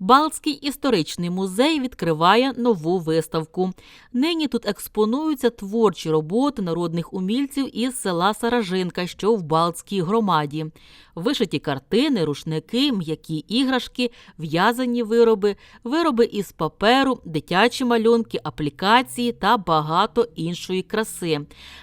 Балтський історичний музей відкриває нову виставку. Нині тут експонуються творчі роботи народних умільців із села Саражинка, що в Балтській громаді. Вишиті картини, рушники, м'які іграшки, в'язані вироби, вироби із паперу, дитячі малюнки, аплікації та багато іншої краси.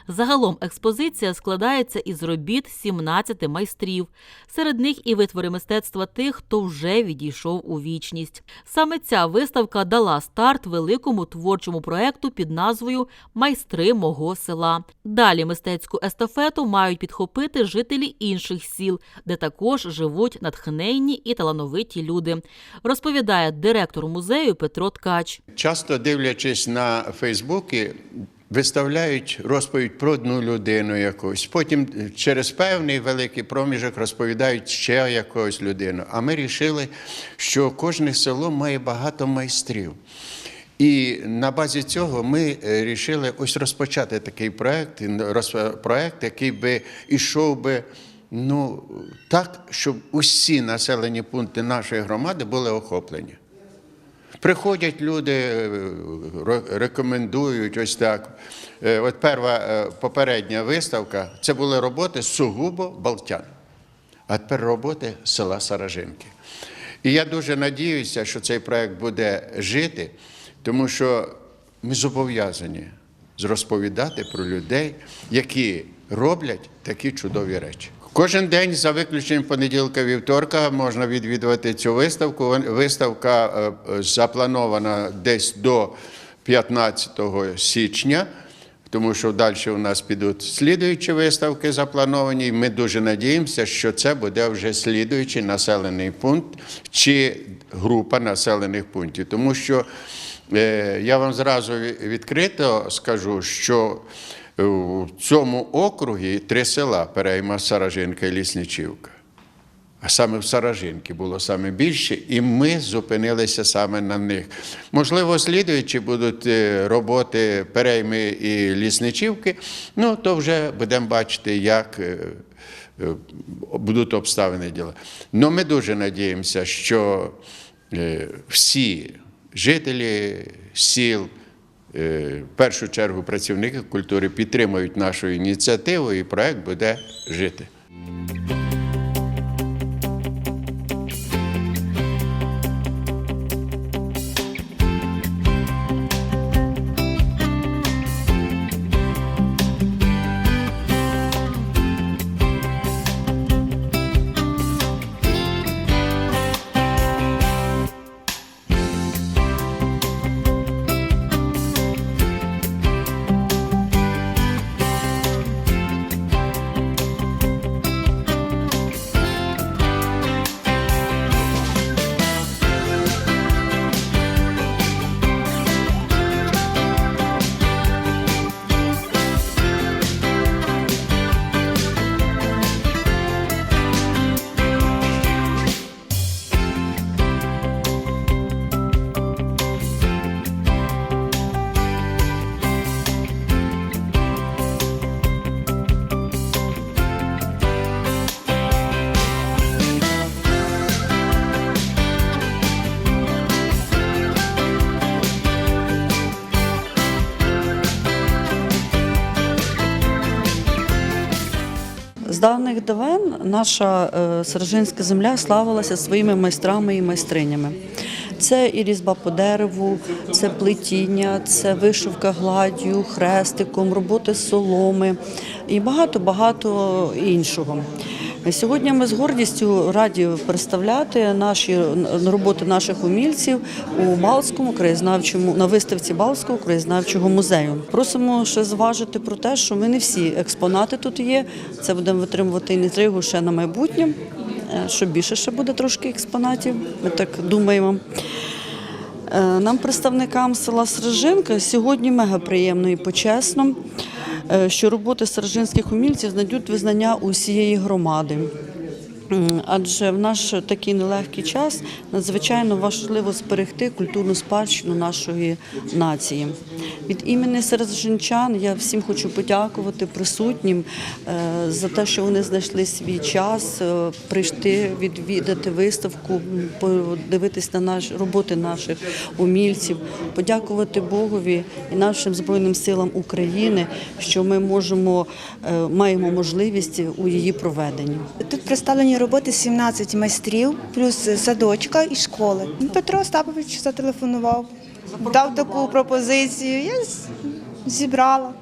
Загалом експозиція складається із робіт 17 майстрів. Серед них і витвори мистецтва тих, хто вже відійшов у вічність. Саме ця виставка дала старт великому творчому проекту під назвою Майстри мого села. Далі мистецьку естафету мають підхопити жителі інших сіл, де також живуть натхненні і талановиті люди. Розповідає директор музею Петро Ткач. Часто дивлячись на Фейсбуки, виставляють розповідь про одну людину якусь. Потім через певний великий проміжок розповідають ще якогось людину. А ми вирішили, що кожне село має багато майстрів. І на базі цього ми вирішили ось розпочати такий проект, проект, який би ішов би. Ну так, щоб усі населені пункти нашої громади були охоплені. Приходять люди, е, рекомендують ось так. Е, От перша е, попередня виставка це були роботи сугубо балтян, а тепер роботи села Саражинки. І я дуже надіюся, що цей проект буде жити, тому що ми зобов'язані розповідати про людей, які роблять такі чудові речі. Кожен день, за виключенням понеділка вівторка, можна відвідувати цю виставку. Виставка е, е, запланована десь до 15 січня, тому що далі у нас підуть слідуючі виставки заплановані. І ми дуже надіємося, що це буде вже слідуючий населений пункт чи група населених пунктів. Тому що е, я вам зразу відкрито скажу, що у цьому округі три села Перейма, Саражинка і Лісничівка. А саме в Саражинки було саме більше, і ми зупинилися саме на них. Можливо, слідуючі будуть е, роботи Перейми і Лісничівки, ну то вже будемо бачити, як е, е, будуть обставини діла. Ну ми дуже надіємося, що всі жителі сіл, в першу чергу працівники культури підтримують нашу ініціативу, і проект буде жити. З давних давен наша е, Сержинська земля славилася своїми майстрами і майстринями. Це і різьба по дереву, це плетіння, це вишивка гладдю, хрестиком, роботи соломи і багато-багато іншого. Сьогодні ми з гордістю раді представляти наші роботи наших умільців у Балтському краєзнавчому на виставці Балтського краєзнавчого музею. Просимо ще зважити про те, що ми не всі експонати тут є. Це будемо витримувати інтригу ще на майбутнє. е, Що більше ще буде трошки експонатів, ми так думаємо. Е, Нам, представникам села Сержинка, сьогодні мега приємно і почесно, що роботи сержинських умільців знайдуть визнання усієї громади. Адже в наш такий нелегкий час надзвичайно важливо зберегти культурну спадщину нашої нації. Від імені сережинчан я всім хочу подякувати присутнім е, за те, що вони знайшли свій час е, прийти відвідати виставку, подивитись на наші роботи наших умільців, подякувати Богові і нашим збройним силам України, що ми можемо е, маємо можливість у її проведенні. Тут представлені роботи 17 майстрів, плюс садочка і школи. Петро Остапович зателефонував, дав таку пропозицію. Я зібрала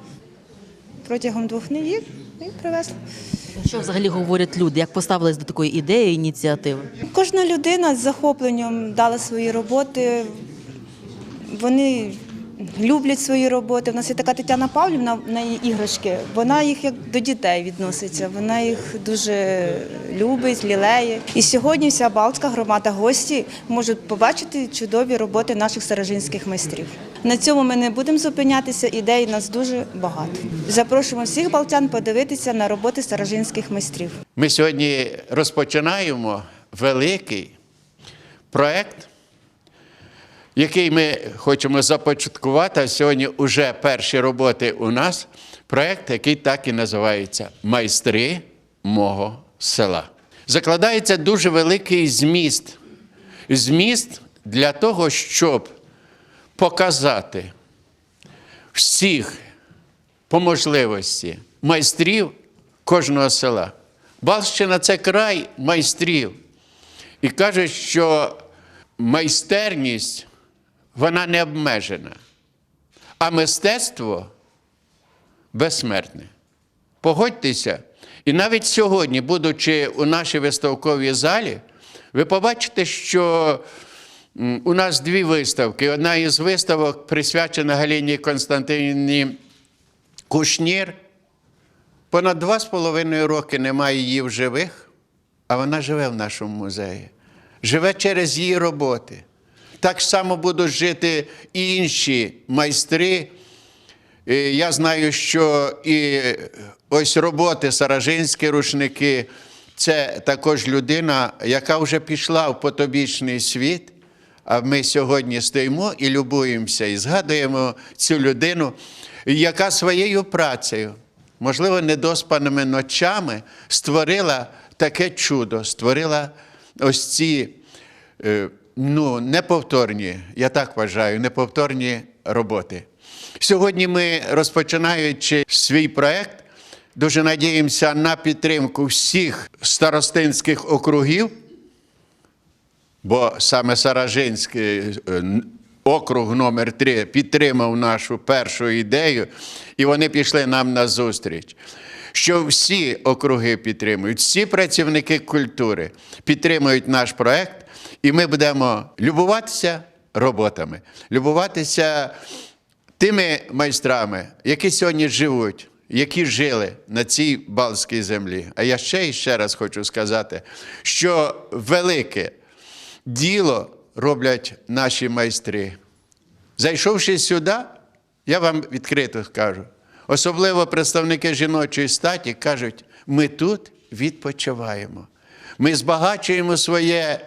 протягом двох неділь і привезла. Що взагалі говорять люди? Як поставились до такої ідеї, ініціативи? Кожна людина з захопленням дала свої роботи. Вони люблять свої роботи. У нас є така Тетяна Павлівна на її іграшки. Вона їх як до дітей відноситься. Вона їх дуже любить, лілеє. І сьогодні вся Балтська громада гості можуть побачити чудові роботи наших старожинських майстрів. На цьому ми не будемо зупинятися. Ідей у нас дуже багато. Запрошуємо всіх балтян подивитися на роботи старожинських майстрів. Ми сьогодні розпочинаємо великий проект, який ми хочемо започаткувати. А сьогодні вже перші роботи у нас. Проект, який так і називається Майстри мого села. Закладається дуже великий зміст. Зміст для того, щоб показати всіх по можливості майстрів кожного села. Балщина це край майстрів. І кажуть, що майстерність вона не обмежена, а мистецтво безсмертне. Погодьтеся, і навіть сьогодні, будучи у нашій виставковій залі, ви побачите, що у нас дві виставки. Одна із виставок присвячена Галіні Константинівні Кушнір. Понад два з половиною роки немає її в живих, а вона живе в нашому музеї. Живе через її роботи. Так само будуть жити і інші майстри. І Я знаю, що і ось роботи саражинські рушники це також людина, яка вже пішла в потобічний світ. А ми сьогодні стоїмо і любуємося, і згадуємо цю людину, яка своєю працею, можливо, недоспаними ночами створила таке чудо, створила ось ці е, ну, неповторні, я так вважаю, неповторні роботи. Сьогодні ми, розпочинаючи свій проект, дуже надіємося на підтримку всіх старостинських округів, бо саме Саражинський е, округ номер 3 підтримав нашу першу ідею, і вони пішли нам на зустріч. Що всі округи підтримують, всі працівники культури підтримують наш проект, і ми будемо любуватися роботами, любуватися тими майстрами, які сьогодні живуть, які жили на цій Балтській землі. А я ще і ще раз хочу сказати, що велике діло роблять наші майстри. Зайшовши сюди, я вам відкрито скажу, особливо представники жіночої статі кажуть, ми тут відпочиваємо. Ми збагачуємо своє,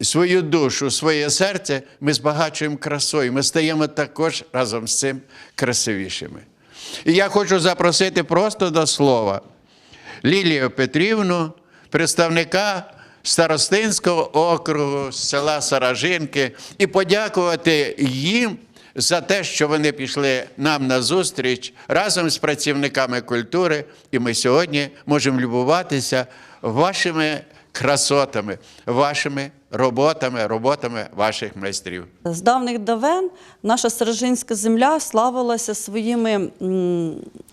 свою душу, своє серце, ми збагачуємо красою. Ми стаємо також разом з цим красивішими. І я хочу запросити просто до слова Лілію Петрівну, представника Старостинського округу села Саражинки, і подякувати їм за те, що вони пішли нам на зустріч разом з працівниками культури, і ми сьогодні можемо любуватися вашими красотами, вашими роботами, роботами ваших майстрів. З давних давен наша Сержинська земля славилася своїми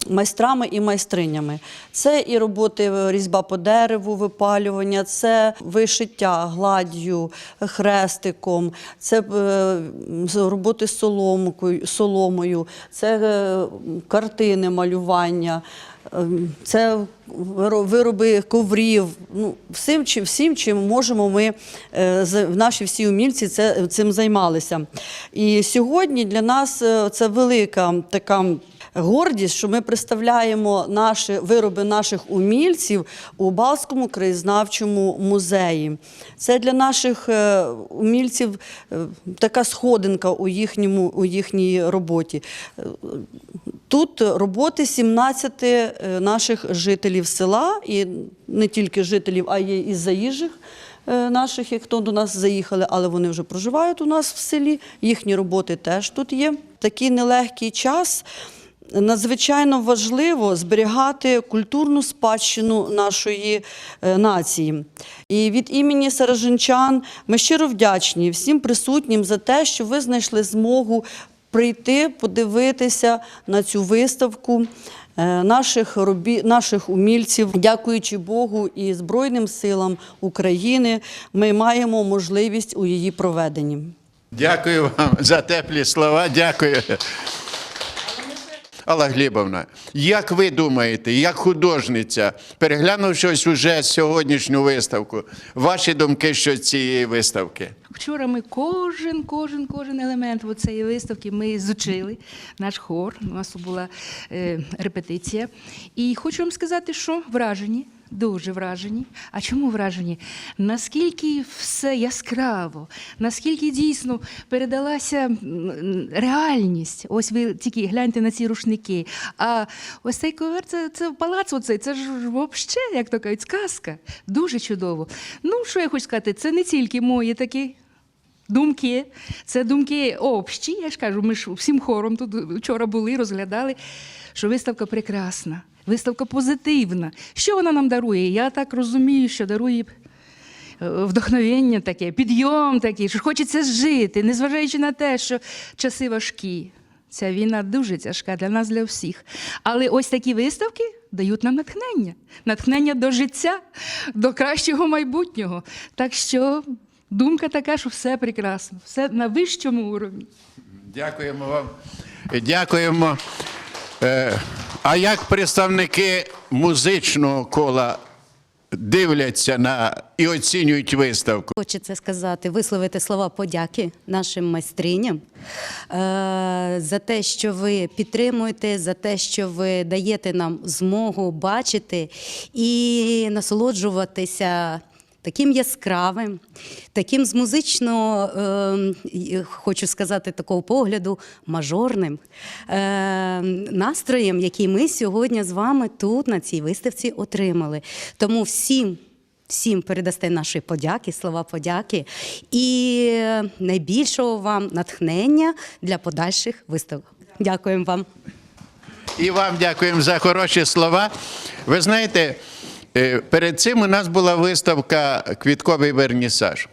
майстрами і майстринями. Це і роботи е, різьба по дереву, випалювання, це вишиття гладдю, хрестиком, це е, роботи соломкою, соломою, це е, картини малювання. Ем, Це вироби коврів. Ну, всім, чим, всім, чим можемо ми, е, наші всі умільці це, цим займалися. І сьогодні для нас е, це велика така гордість, що ми представляємо наші вироби наших умільців у Балському краєзнавчому музеї. Це для наших е, умільців е, така сходинка у, їхньому, у їхній роботі. Е, Тут роботи 17 е, наших жителів села, і не тільки жителів, а й із заїжджих наших, як хто до нас заїхали, але вони вже проживають у нас в селі. Їхні роботи теж тут є. Такий нелегкий час. Надзвичайно важливо зберігати культурну спадщину нашої е, нації. І від імені саражинчан ми щиро вдячні всім присутнім за те, що ви знайшли змогу прийти, подивитися на цю виставку е, наших робі... наших умільців. Дякуючи Богу і Збройним силам України, ми маємо можливість у її проведенні. Дякую вам за теплі слова. Дякую. Алла Глібовна, як ви думаєте, як художниця, переглянувши ось уже сьогоднішню виставку, ваші думки щодо цієї виставки? Вчора ми кожен, кожен, кожен елемент цієї виставки ми зучили. Наш хор, у нас була е, репетиція. І хочу вам сказати, що вражені. Дуже вражені. А чому вражені? Наскільки все яскраво, наскільки дійсно передалася реальність. Ось ви тільки гляньте на ці рушники. А ось цей ковер, це, це палац, оцей, це ж взагалі, як то кажуть, сказка. Дуже чудово. Ну, що я хочу сказати, це не тільки мої такі думки. Це думки общі. Я ж кажу, ми ж всім хором тут вчора були, розглядали, що виставка прекрасна, виставка позитивна. Що вона нам дарує? Я так розумію, що дарує. е, Вдохновення таке, підйом такий, що хочеться жити, незважаючи на те, що часи важкі. Ця війна дуже тяжка для нас, для всіх. Але ось такі виставки дають нам натхнення. Натхнення до життя, до кращого майбутнього. Так що думка така, що все прекрасно, все на вищому уровні. Дякуємо вам. Дякуємо. Е, А як представники музичного кола дивляться на і оцінюють виставку? Хочеться сказати, висловити слова подяки нашим майстриням е, за те, що ви підтримуєте, за те, що ви даєте нам змогу бачити і насолоджуватися. Таким яскравим, таким з музично, е, хочу сказати, такого погляду, мажорним е, настроєм, який ми сьогодні з вами тут на цій виставці отримали. Тому всім Всім передасте наші подяки, слова подяки і найбільшого вам натхнення для подальших виставок. Дякуємо вам. І вам дякуємо за хороші слова. Ви знаєте, перед цим у нас була виставка Квітковий вернісаж.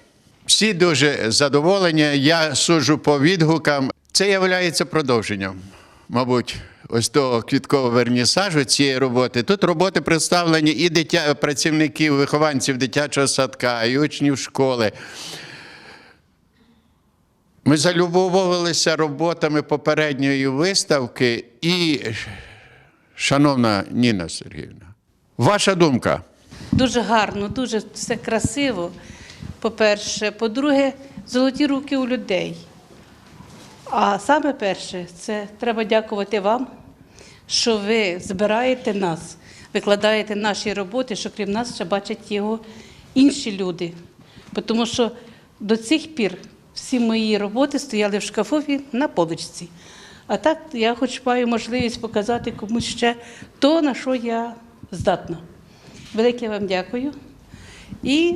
Всі дуже задоволені. Я суджу по відгукам. Це є продовженням, мабуть. Ось того квіткового вернісажу цієї роботи. Тут роботи представлені і дитя, працівників, вихованців дитячого садка, і учнів школи. Ми залюбовувалися роботами попередньої виставки і, шановна Ніна Сергіївна, ваша думка? Дуже гарно, дуже все красиво. По-перше, по-друге, золоті руки у людей. А саме перше, це треба дякувати вам, що ви збираєте нас, викладаєте наші роботи, що крім нас ще бачать його інші люди. Тому що до цих пір всі мої роботи стояли в шкафові на поличці. А так я хоч маю можливість показати комусь ще то, на що я здатна. Велике вам дякую. І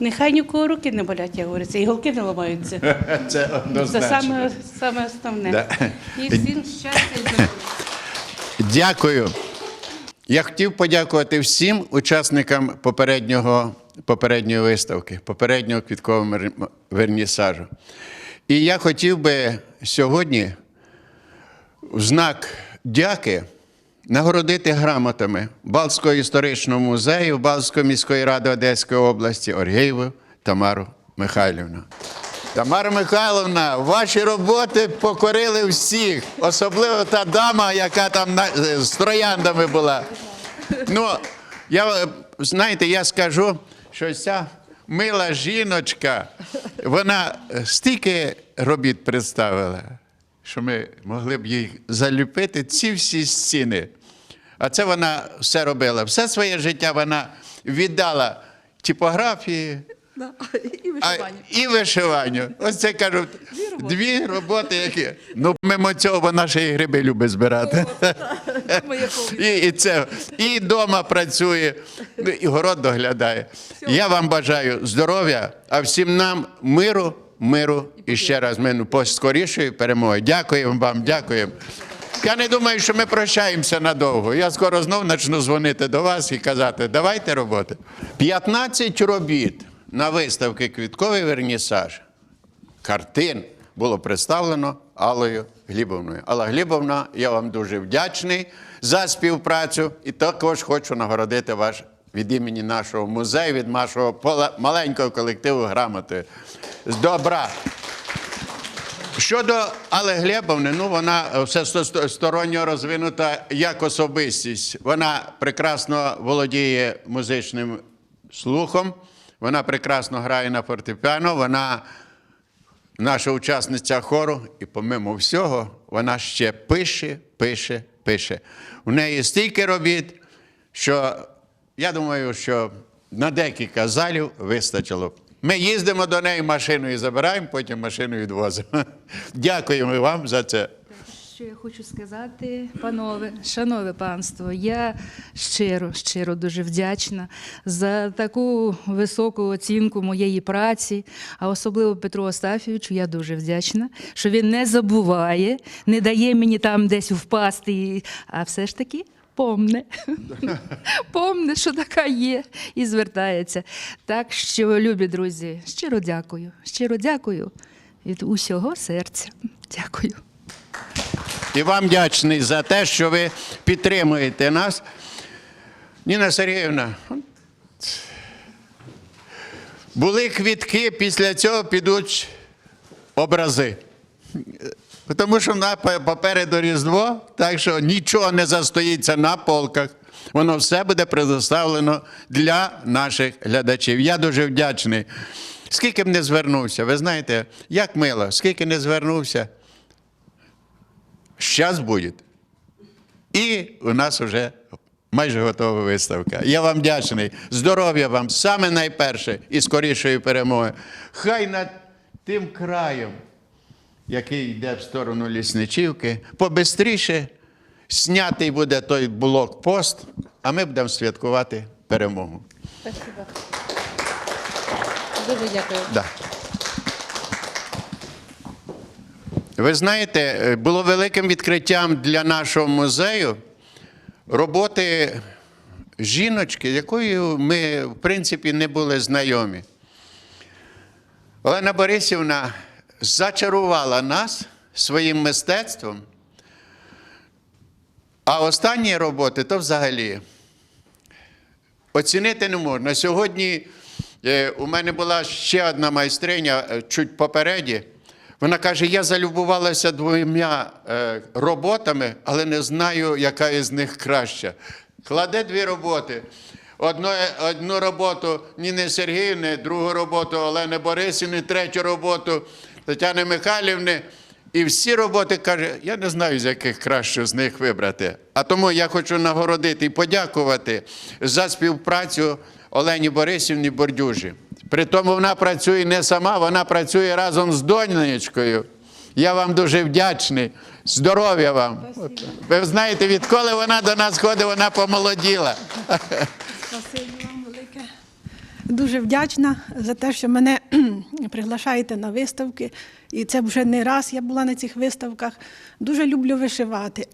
нехай ні в кого руки не болять, я говорю, це і голки не ламаються. Це Це саме, саме основне. Да. І всім щастя і здоров'я. Дякую. Я хотів подякувати всім учасникам попереднього, попередньої виставки, попереднього квіткового вернісажу. І я хотів би сьогодні в знак дяки нагородити грамотами Балтського історичного музею Балтської міської ради Одеської області Оргєєву Тамару Михайлівну. Тамара Михайловна, ваші роботи покорили всіх, особливо та дама, яка там на- з трояндами була. Ну, я, е, знаєте, я скажу, що ця мила жіночка, вона е, стільки робіт представила. Що ми могли б їх заліпити, ці всі стіни. А це вона все робила. Все своє життя вона віддала типографії. А, і вишиванню. Ось це кажуть, дві роботи, які. Ну, мимо цього вона ще і гриби любить збирати. І, і це і вдома працює, ну, і город доглядає. Я вам бажаю здоров'я, а всім нам миру, миру і ще раз мину поскорішої перемоги. Дякуємо вам, дякуємо. Я не думаю, що ми прощаємося надовго. Я скоро знов почну дзвонити до вас і казати, давайте роботи. 15 робіт на виставки Квітковий вернісаж картин було представлено Аллою Глібовною. Алла Глібовна, я вам дуже вдячний за співпрацю і також хочу нагородити вас від імені нашого музею, від нашого маленького колективу грамоти. З добра. Щодо Алли Глебовни, ну вона всесторонньо розвинута як особистість. Вона прекрасно володіє музичним слухом, вона прекрасно грає на фортепіано, вона наша учасниця хору, і помимо всього, вона ще пише, пише, пише. У неї стільки робіт, що я думаю, що на декілька залів вистачило. Ми їздимо до неї машиною забираємо, потім машиною відвозимо. Дякуємо вам за це. Що я хочу сказати, панове, шанове панство, я щиро, щиро дуже вдячна за таку високу оцінку моєї праці, а особливо Петру Остафійовичу, я дуже вдячна, що він не забуває, не дає мені там десь впасти, а все ж таки. Помне, помне, що така є, і звертається. Так що, любі друзі, щиро дякую, щиро дякую від усього серця. Дякую. І вам вдячний за те, що ви підтримуєте нас. Ніна Сергіївна, були квітки, після цього підуть образи. Тому що на попереду Різдво, так що нічого не застоїться на полках. Воно все буде предоставлено для наших глядачів. Я дуже вдячний. Скільки б не звернувся, ви знаєте, як мило, скільки не звернувся, Щас буде. І у нас вже майже готова виставка. Я вам вдячний. Здоров'я вам, саме найперше і скорішої перемоги. Хай над тим краєм, який йде в сторону лісничівки, побистріше снятий буде той блокпост, а ми будемо святкувати перемогу. Дуже дякую. Да. Ви знаєте, е, було великим відкриттям для нашого музею роботи жіночки, якою ми, в принципі, не були знайомі. Олена Борисівна зачарувала нас своїм мистецтвом. А останні роботи то взагалі оцінити не можна. Сьогодні е, у мене була ще одна майстриня е, чуть попереді. Вона каже: я залюбувалася двома е, роботами, але не знаю, яка із них краща. Кладе дві роботи. Одну, одну роботу Ніни Сергіївни, другу роботу Олени Борисівни, третю роботу Тетяни Михайлівни. І всі роботи каже, я не знаю, з яких краще з них вибрати. А тому я хочу нагородити і подякувати за співпрацю Олені Борисівні Бордюжі. При тому вона працює не сама, вона працює разом з донечкою. Я вам дуже вдячний. Здоров'я вам. Ви знаєте, відколи вона до нас ходить, вона помолоділа. Велике. Дуже вдячна за те, що мене приглашаєте на виставки. І це вже не раз я була на цих виставках. Дуже люблю вишивати.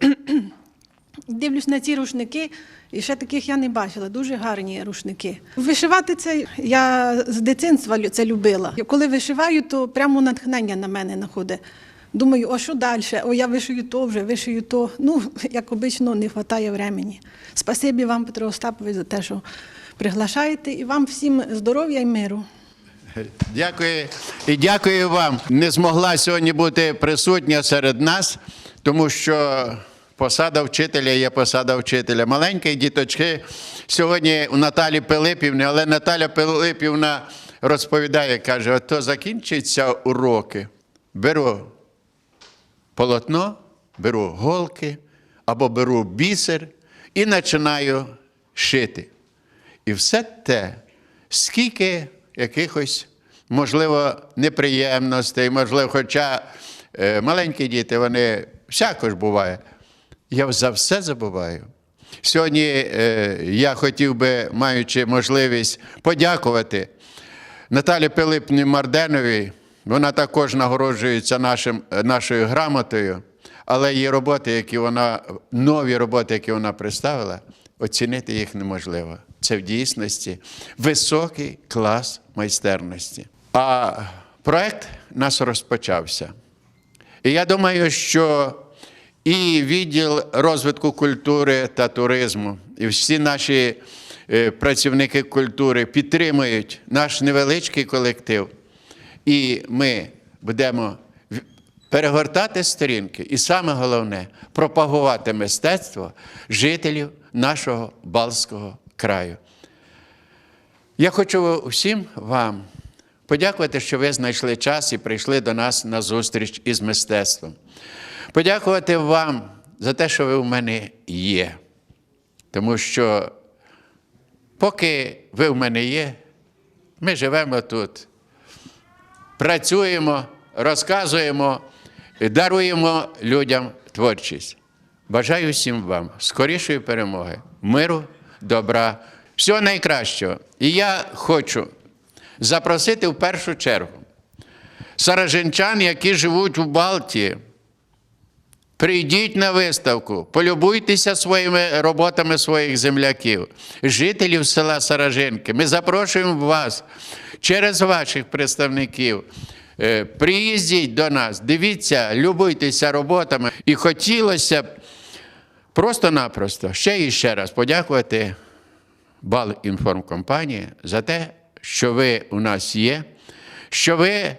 Дивлюсь на ці рушники, і ще таких я не бачила. Дуже гарні рушники. Вишивати це я з дитинства це любила. Коли вишиваю, то прямо натхнення на мене находить. Думаю, о, що далі? О, я вишию то вже, вишию то. Ну, як обично, не вистачає времени. Спасибі вам, Петро Остапович, за те, що приглашаєте, і вам всім здоров'я і миру. Дякую і дякую вам. Не змогла сьогодні бути присутня серед нас, тому що посада вчителя є посада вчителя. Маленькі діточки сьогодні у Наталі Пилипівни, але Наталя Пилипівна розповідає, каже: ото закінчаться уроки. Беру полотно, беру голки або беру бісер і починаю шити. І все те, скільки якихось, можливо, неприємностей, можливо, хоча е, маленькі діти, вони всяко ж буває. Я за все забуваю. Сьогодні е, я хотів би, маючи можливість, подякувати Наталі Пилипні Марденовій. Вона також нагороджується нашим, нашою грамотою, але її роботи, які вона, нові роботи, які вона представила, оцінити їх неможливо. Це в дійсності високий клас майстерності. А проект у нас розпочався. І я думаю, що і відділ розвитку культури та туризму, і всі наші е, працівники культури підтримують наш невеличкий колектив. І ми будемо перегортати сторінки, і саме головне пропагувати мистецтво жителів нашого Балтського краю. Я хочу всім вам подякувати, що ви знайшли час і прийшли до нас на зустріч із мистецтвом. Подякувати вам за те, що ви в мене є. Тому що поки ви в мене є, ми живемо тут, працюємо, розказуємо, даруємо людям творчість. Бажаю всім вам скорішої перемоги, миру, добра, всього найкращого. І я хочу запросити в першу чергу сараженчан, які живуть у Балтії. Прийдіть на виставку, полюбуйтеся своїми роботами своїх земляків, жителів села Саражинки. Ми запрошуємо вас через ваших представників. Е, Приїздіть до нас, дивіться, любуйтеся роботами. І хотілося б просто-напросто ще і ще раз подякувати Балінформкомпанії за те, що ви у нас є, що ви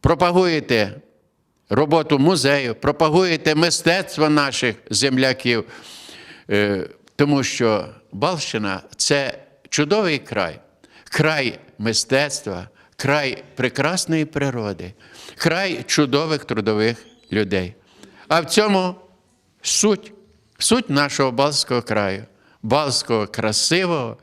пропагуєте роботу музею, пропагуєте мистецтво наших земляків, Е, тому що Балщина це чудовий край, край мистецтва, край прекрасної природи, край чудових трудових людей. А в цьому суть, суть нашого Балтського краю, Балтського красивого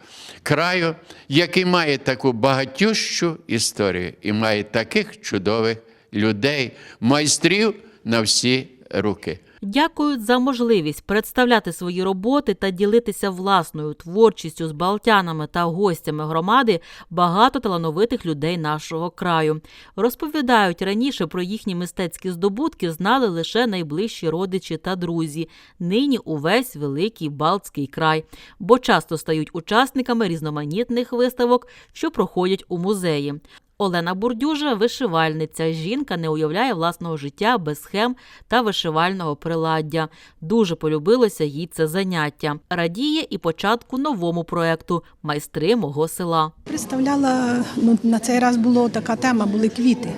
краю, який має таку багатющу історію і має таких чудових людей, майстрів на всі руки. Дякують за можливість представляти свої роботи та ділитися власною творчістю з балтянами та гостями громади багато талановитих людей нашого краю. Розповідають, раніше про їхні мистецькі здобутки знали лише найближчі родичі та друзі. Нині увесь великий Балтський край, бо часто стають учасниками різноманітних виставок, що проходять у музеї. Олена Бурдюжа вишивальниця. Жінка не уявляє власного життя без схем та вишивального приладдя. Дуже полюбилося їй це заняття. Радіє і початку новому проекту Майстри мого села. Представляла, ну, на цей раз була така тема, були квіти.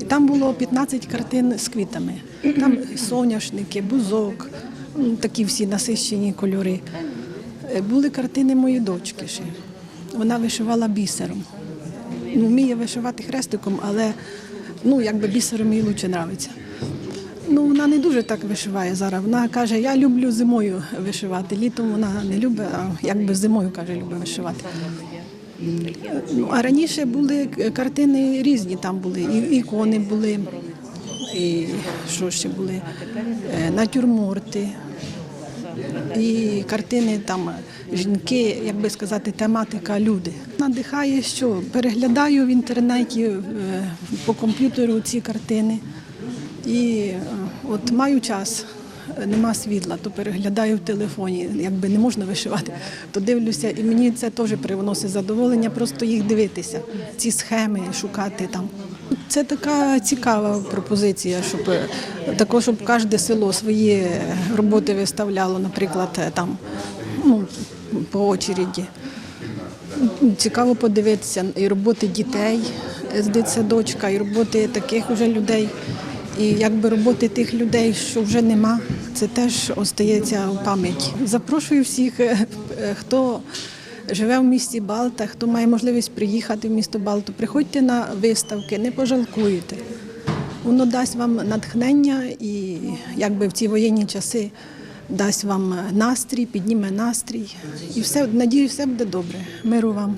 І там було 15 картин з квітами. Там соняшники, бузок, ну, такі всі насищені кольори. Е, Були картини моєї дочки ще. Вона вишивала бісером. Ну, вміє вишивати хрестиком, але ну, якби бісером їй лучше подобається. Ну, вона не дуже так вишиває зараз. Вона каже, я люблю зимою вишивати. Літом вона не любить, а якби зимою каже, любить вишивати. Ну, а раніше були картини різні, там були і ікони були, і що ще були, е, натюрморти, і картини там жінки, як би сказати, тематика люди. Надихає, що переглядаю в інтернеті е, по комп'ютеру ці картини. І е, от маю час, нема світла, то переглядаю в телефоні, якби не можна вишивати, то дивлюся, і мені це теж привносить задоволення, просто їх дивитися, ці схеми шукати там. Це така цікава пропозиція, щоб е, також, щоб кожне село свої е, роботи виставляло, наприклад, е, там ну, по очереді. Цікаво подивитися і роботи дітей з дитсадочка, і роботи таких уже людей. І якби роботи тих людей, що вже нема, це теж остається в пам'яті. Запрошую всіх, е, е, хто живе в місті Балта, хто має можливість приїхати в місто Балту. Приходьте на виставки, не пожалкуєте. Воно дасть вам натхнення і якби в ці воєнні часи дасть вам настрій, підніме настрій. І все, надію, все буде добре. Миру вам.